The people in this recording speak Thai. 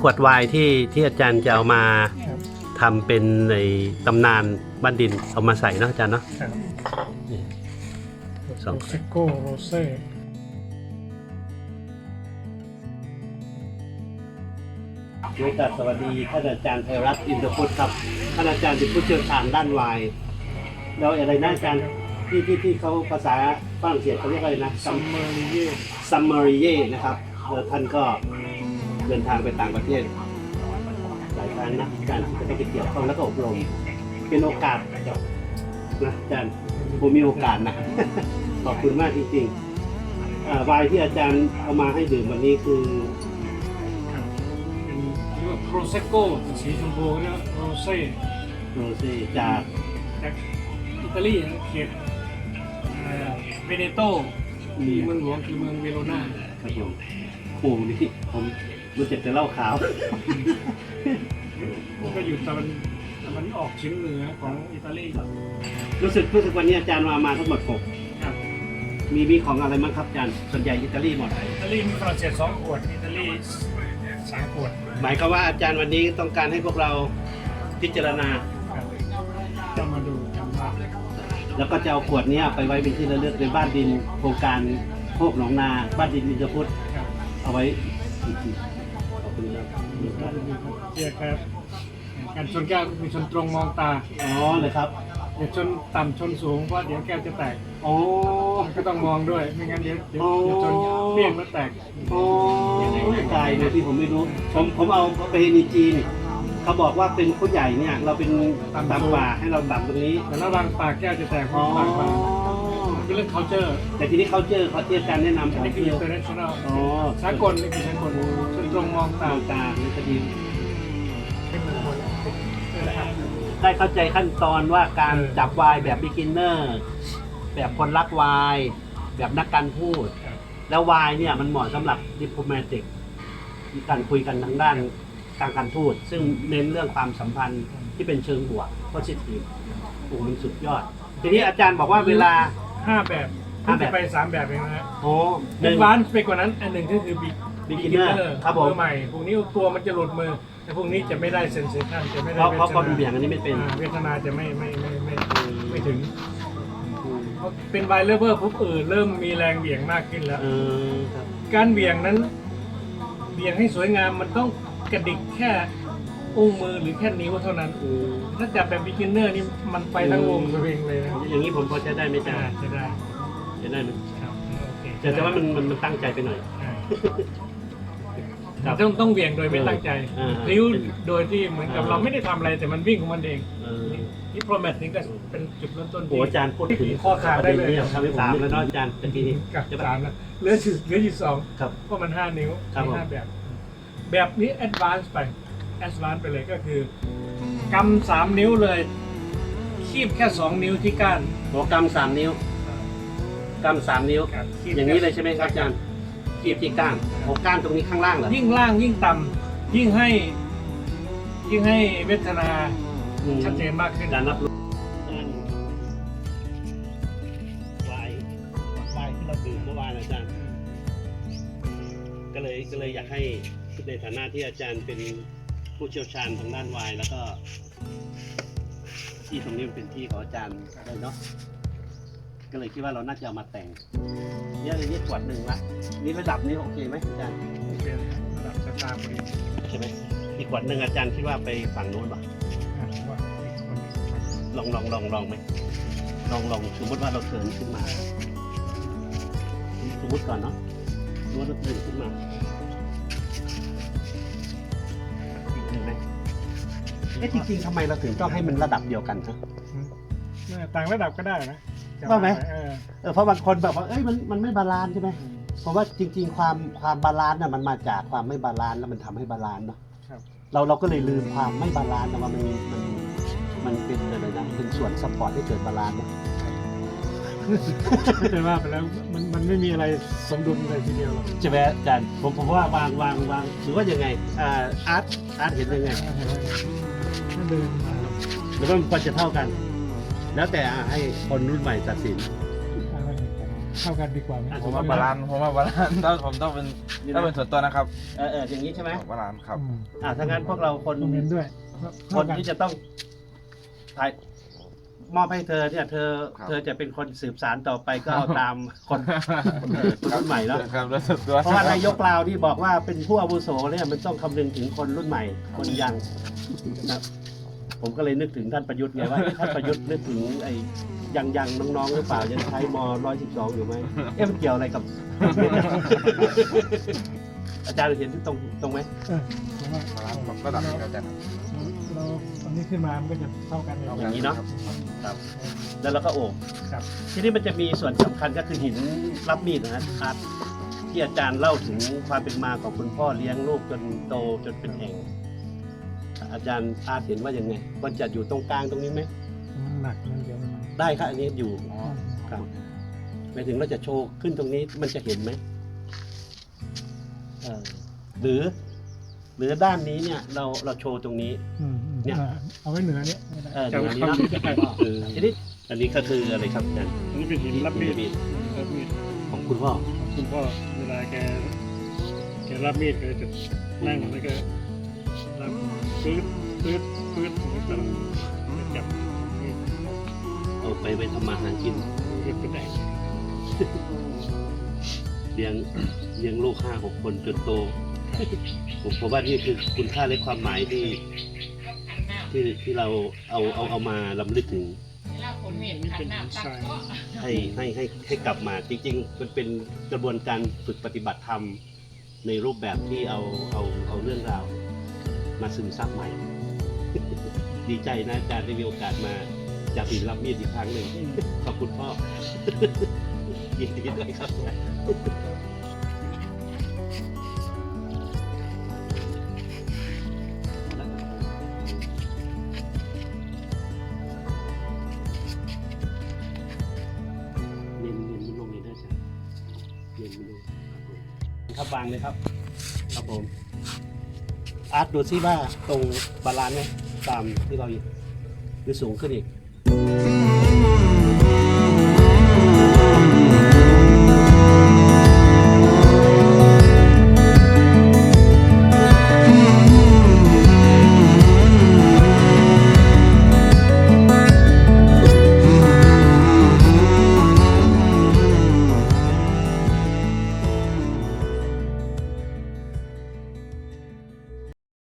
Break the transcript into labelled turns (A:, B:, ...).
A: ขวดไวน์ที่ที่อาจารย์จะเอามา
B: ครับ
A: ทำเป็นในตำนานบ้านดินเอามาใส่เนอะอาจารย์เนาะ
B: ครับ
A: นี่ส
B: โร
A: อง
B: เซโก้โรเซ่
A: โอกาสสวัสดีท่านอาจารย์ไทยรัฐอินทรพุทธครับท่านอาจารย์เป็นผู้เชี่ยวชาญด้านไวน์แล้วอะไรนะอาจารย์ที่ที่ที่เขาภาษาฝรั่งเศสเขาเรียกอะไรนะ
B: ซัมเมอร์เย่
A: ซัมมารีเย่นะครับเออท่านก็เดินทางไปต่างประเทศหลายครั้งนะการที่จะไปเกี่ยวข้องแล้วก็อบรมเป็นโอกาสนะอาจารย์ผมมีโอกาสนะขอบคุณมากจริงๆอ่าไวน์ที่อาจารย์เอามาให้ดื่มวันนี้คือ
B: เป็นเรียกว่าโรเซโก้สีชมพูเรียกว่าโรเซ่
A: โรเซ่จาก
B: จากอิตาลีนะเขตเวเนโตที่เมืองหลวงคือเมืองเวโรนา
A: ครับผมโอ้โหนี่ผม รู้จักแต่เหล้าขาว
B: ก็อยู่ตะวันตะวันออกเฉียงเหนือของอิตาลี
A: รู้สึกรู้สึกวันนี้อาจารย์มามาทั้งหมดหก
B: ครับ
A: มีมีของอะไรบ้างครับอาจารย์ส่วนใหญ่อิตาลีหมด
B: อิตาลีมีฝรั่งเศสสองขวดอิตาลีสามขวด
A: หมายความว่าอาจารย์วันนี้ต้องการให้พวกเราพิจารณา
B: ครับก็มาดูกันว่า
A: แล้วก็จะเอาขวดเนี้ยไปไว้เป็นที่ระลึกในบ้านดินโครงการโคกหนองนา บ้านดินอินทรพุทธ
B: ครับ
A: เอาไว้อีกที ขอบคุณครับ
B: เกี่ยวกับ การชนแก้วก็คือชนตรงมองตา
A: อ๋อเลยครับ
B: อย่าชนต่ำชนสูงเพราะเดี๋ยวแก้วจะแตก
A: อ๋อ
B: มันก็ต้องมองด้วยไม่งั้นเดี๋ยวเดี๋ยว
A: อ๋อ
B: เดี๋ยวชนเปี้ยงแล้วแตก
A: อ๋อตายเลยที่ผมไม่รู้ ผมผมเอาไปในจีนเขาบอกว่าเป็นผู้ใหญ่เนี่ย เราเป็นต่ำกว่าให้เราต่ำตรงนี้
B: แต่ระวังปากแก้วจะแตกเพ
A: อ๋อ
B: ราะปากมา มันเป็นเรื่อง culture
A: แต่ทีนี้เขาเจอเขาที่อาจารย์แนะนำ
B: อัน
A: ผม
B: นี้คือ
A: คือ
B: international
A: อ๋อ
B: สากลนี่คือสากลชนตรงมองตา
A: ต่างตาในคดี
B: เป็นมงคลนะครับ
A: ได้เข้าใจขั้นตอนว่าการ
B: เออ
A: จับวายแบบ beginner แบบคนรักวายแบบนักการพูด แล้ววายเนี่ยมันเหมาะสำหรับ diplomatic มีการคุยกันทางด้านการการทูตซึ่งเน้นเรื่องความสัมพันธ์ที่เป็นเชิงบวก positive โอ้โหมันสุดยอด ทีนี้อาจารย์บอกว่าเวลา
B: ห้าแบบ
A: ห้าแบบ
B: จะไปสามแบบเองนะฮะ
A: โอ้ห
B: เอ็
A: นึ่
B: น
A: ง
B: วานไปกว่านั้นอันหนึ่งก็คือ big-
A: beginner
B: beginner
A: ครับผม
B: มือใหม่พวกนี้ตัวมันจะหลุดมือแต่พวกนี้จะไม่ได้เซนเซชันจะไม่ได้
A: เพราะเพราะ
B: ว
A: ความ
B: ทนา
A: เบี่ยงอันนี้ไม่เป็น
B: อ่าเวทนาจะไม่ไม่ไม่ไม่ไม่ไม่ถึงเพราะเป็นไวเลเวอร์ปุ๊บเออเริ่มมีแรงเบี่ยงมากขึ้นแล้ว
A: เออครับ
B: การเบี่ยงนั้นเบี่ยงให้สวยงามมันต้องกระดิกแค่ อุ้งมือหรือแค่นิ้วเท่านั้น
A: อืม
B: ถ้าจับแบบ beginner นี่มันไปทั้งวงสวิงเลยนะ
A: อย่างนี้ผมพอจะได้ไหมอาจาร
B: อ่า
A: ย์
B: จะได้
A: จะได้ไหม
B: ครับโอเค
A: แต่แต่ว่ามันมันมันตั้งใจไปหน่อย
B: อ่า
A: ครับ
B: ต้องต้องเบี่ยงโดยไม่ตั้งใจ
A: อ่า
B: พลิ้วโดยที่เหมือนกับเราไม่ได้ทำอะไรแต่มันวิ่งของมันเอง
A: เออ
B: ที่โปรแมทนี่ก็เป็นจุดเริ่มต้น
A: โอ้
B: ที่
A: อาจารย์พูดถึง
B: ข้อขาดได้เลย
A: ประนนี้ทำให้ผมแล้วเนาะอาจารย์ตะกี้นี้
B: กับ
A: ใช่ปะ
B: สามนะเหลืออยู่เหลืออยู่สอง
A: ครับ
B: เพราะมันห้านิ้ว
A: ครับ
B: มี
A: ผม
B: ห้าแบบ แบบนี้ advance ไป advance ไปเลยก็คือกำสามนิ้วเลยคีบแค่สองนิ้วที่ก้าน
A: หัวกำสามนิ้วกำสามนิ้ว
B: ครับคีบ
A: อย่างนี้เลยใช่ไหมครับอาจารย์ขีบที่ก้านหัวก้านตรงนี้ข้างล่างเหรอ
B: ยิ่งล่างยิ่งต่ำยิ่งให้ ยิ่งให้เวทนา
A: อืม
B: ชัดเจนมากขึ้น
A: การรับรู้การวายวายที่เราดื่มเมื่อวานอาจารย์ ก็เลยก็เลยอยากให้ในฐานะที่อาจารย์เป็น ผู้เชี่ยวชาญทางด้านวายแล้วก็ ที่ตรงนี้มันเป็นที่ของอาจารย์เลยเนาะก็เลยคิดว่าเราน่าจะเอามาแต่งเนี่ยอันนี้ขวดหนึ่งละนี่ระดับนี้โอเคไหมอาจารย์
B: โอเคระดับสตาร์พอดี
A: ใช่ไหมอีกขวดหนึ่งอาจารย์คิดว่าไปฝั่งโน้นปะ
B: อะว่าอีกคนหนึ่ง
A: ลองลองลองลองไหมลองลองสมมติว่าเราเทิร์นขึ้นมาสมมติก่อนเนาะสมมติเราเทิร์นขึ้นมา ไหมเอ๊ะจริงๆทำไมเราถึงต้องให้มันระดับเดียวกันฮะ
B: เออต่างระดับก็ได้นะจะ
A: ว่าไหม
B: เออ
A: เออเพราะบางคนแบบว่าเอ้ยมันมันไม่บาลานซ์ใช่ไหมเพราะว่าจริง ๆ ความความบาลานซ์น่ะมันมาจากความไม่บาลานซ์แล้วมันทำให้บาลานซ์เนาะ
B: ครับ
A: เราเราก็เลยลืมความไม่บาลานซ์นะว่ามันมีมันมันเป็นอะไรนะเป็นส่วนซัพพอร์ตให้เกิดบาลานซ์เนอะ
B: แต่ว่าไปแล้วมันมันไม่มีอะไรสมดุลเลยทีเดียวหรอก
A: ใช่ไหมอาจารย์ผมผมว่าวางวางวางหรือว่ายังไงอ่าอาร์ตอาร์ตเห็นยังไง
B: ถ้าเดินมา
A: หรือว่ามันควรจะเท่ากัน แล้วแต่ให้คนรุ่นใหม่ตัดสิน
B: ทางนั้นเห็นกันเท่ากันดีกว่าไหม
A: อะ
C: ผมว่าบาลานซ์ผมว่าบาลานซ์ถ้าผมต้องเป็นถ้าเป็นส่วนตัวนะครับ
A: เออเอออย่างนี้ใช่ไหม
C: บาลานซ์ครับ
B: อืม
A: อ่าถ้างั้นพวกเราคน
B: ต้องเน้นด้วย
A: ค
B: เท่านกัน
A: ที่จะต้องถ่าย มอบให้เธอเนี่ยเธอ
C: ครับ
A: เธอจะเป็นคนสืบสารต่อไปก็เอาตามคนเออคนรุ่นใหม่เนาะ
C: ครับแล้วส่วนตัว
A: เพราะว่านายกลาวที่บอกว่าเป็นผู้อาวุโสเนี่ยมันต้องคำนึงถึงคนรุ่นใหม่ คนยังนะครับผมก็เลยนึกถึงท่านประยุทธ์ไงว่าเอ๊ะท่านประยุทธ์นึกถึงไอ้ยังยังน้องๆหรือเปล่ายังใช้มร้อยสิบสองอยู่ไหมเอ๊ะมันเกี่ยวอะไรกับ อาจารย์เห็นที่ตรงตรงไหม
B: เออผม ว่า
C: บาลานซ์ผมก็ตัดสินใจครับ
B: เราตอนนี้ขึ้นมามันก็จะเท่ากันเลย
A: อย่างนี้เนาะ ครับ แล้วเราก็โอบ
B: ครับ
A: ทีนี้มันจะมีส่วนสำคัญก็คือหินรับมีดนะอาร์ตที่อาจารย์เล่าถึงความเป็นมาของคุณพ่อเลี้ยงลูกจนโตจนเป็นแห่งอาจารย์อาร์ตเห็นว่ายังไงควรจะอยู่ตรงกลางตรงนี้ไหม
B: มันหนักมันเดี๋ยวมัน
A: ได้ครับอันนี้อยู่
B: อ๋อ
A: ครับหมายถึงเราจะโชว์ขึ้นตรงนี้มันจะเห็นไหมเออหรือห รือด้านนี้เนี่ยเราเราโชว์ตรงนี้
B: อืมอืม
A: เนี่ย
B: อ่าเอาไว้เหนือนี้ไม่ได้
A: เออตรงนี้เนาะเออทีนี้อันนี้ก็คืออะไรครับอาจารย์
D: อันนี้เป็นหินรับมีด
A: มีด
D: รับมีด
A: ของคุณพ่อ
D: คุณพ่อเวลาแกแกรับมีดแกจะนั่งแล้วก็รับปื๊ดปื๊ดปื๊ดกำลังจะจับมีด
A: เอาไปไปทำมาหากิน
D: ปื๊ดเป็นแดง
A: เลี้ยงเลี้ยงลูกห้าหกคนจนโต ผมผมว่านี่คือคุณค่าและความหมายที่ที่ที่เราเอาเอาเอามาลำลึกถึงให้ให้ให้ให้กลับมาจริง ๆ มันเป็นกระบวนการฝึกปฏิบัติธรรมในรูปแบบที่เอาเอาเอาเรื่องราว มาซึมซับใหม่ ดีใจนะอาจารย์ได้มีโอกาสมาจากหินรับมีดอีกครั้งหนึ่งขอบคุณพ่อยินดีด้วยครับ ครับวางเลยครับ ครับผมอาร์ตดูซิว่าตรงบาลานซ์ไหมตามที่เราหรือสูงขึ้นอีก